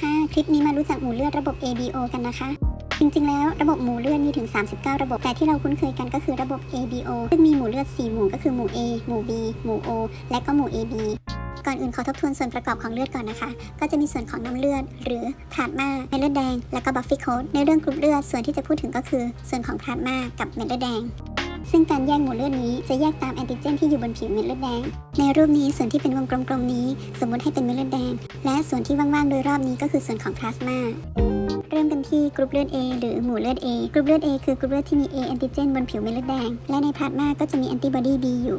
ค่ะ คลิปนี้มารู้จักหมู่เลือดระบบ ABO กันนะคะ จริงๆ แล้วระบบหมู่เลือดมีถึง 39 ระบบ แต่ที่เราคุ้นเคยกันก็คือระบบ ABO ซึ่งมีหมู่เลือด 4 หมู่ก็คือหมู่ A หมู่ B หมู่ O และก็หมู่ AB ก่อนอื่นขอทบทวนส่วนประกอบของเลือดก่อนนะคะ ก็จะมีส่วนของน้ำเลือด หรือพลาสมาเม็ดเลือดแดง และก็บัฟฟี่โคดในเรื่องกรุ๊ปเลือดส่วนที่จะพูดถึงก็คือ ส่วนของพลาสมากับเม็ดเลือดแดง ซึ่งการแยกหมู่เลือดนี้จะแยกตามแอนติเจนที่อยู่บนผิวเม็ดเลือดแดง ในรูปนี้ส่วนที่เป็นวงกลมๆนี้ สมมติให้เป็นเม็ดเลือดแดง และส่วนที่ว่างๆโดยรอบนี้ก็คือส่วนของพลาสมาเริ่มกันที่กรุ๊ปเลือด A หรือหมู่เลือด A กรุ๊ปเลือด A คือกรุ๊ปเลือดที่มี A แอนติเจนบนผิวเม็ดเลือดแดง และในพลาสมาก็จะมีแอนติบอดี B อยู่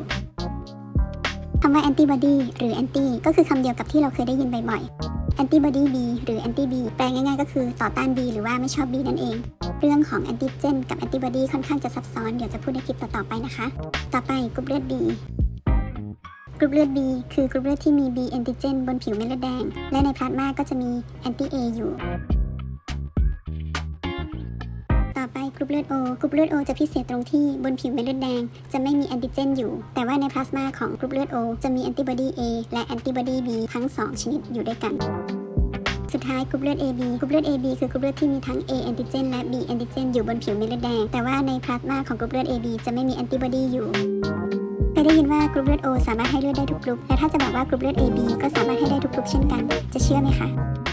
คำว่าแอนติบอดีหรือแอนติก็คือคำเดียวกับที่เราเคยได้ยินบ่อยๆแอนติบอดี B หรือแอนติ B แปลง่ายๆก็คือต่อต้าน B หรือว่าไม่ชอบ B นั่นเอง เรื่องของแอนติเจนกับแอนติบอดีค่อนข้างจะซับซ้อนเดี๋ยวจะพูดในคลิปต่อๆไปนะคะ ต่อไปกรุ๊ปเลือด B กรุ๊ปเลือด B คือกรุ๊ปเลือดที่มี B แอนติเจนบนผิวเม็ดเลือดแดง และในพลาสมาก็จะมีแอนติ A อยู่ ต่อไปกรุ๊ปเลือด O กรุ๊ปเลือด O จะพิเศษตรงที่บนผิวเม็ดเลือดแดง จะไม่มีแอนติเจนอยู่ แต่ว่าในพลาสมาของกรุ๊ปเลือด O จะมีแอนติบอดี A และแอนติบอดี B ทั้ง 2 ชนิดอยู่ด้วยกัน สุดท้ายกรุ๊ปเลือด AB กรุ๊ปเลือด AB คือกรุ๊ปเลือดที่มีทั้ง A แอนติเจนและ B แอนติเจนอยู่บนผิวเม็ดเลือดแดง แต่ว่าในพลาสมาของกรุ๊ปเลือด AB จะไม่มีแอนติบอดีอยู่เคยได้ยินว่ากรุ๊ปเลือด O สามารถให้เลือดได้ทุกกรุ๊ปและถ้าจะบอกว่ากรุ๊ปเลือด AB ก็สามารถให้ได้ทุกกรุ๊ปเช่นกัน จะเชื่อไหมคะ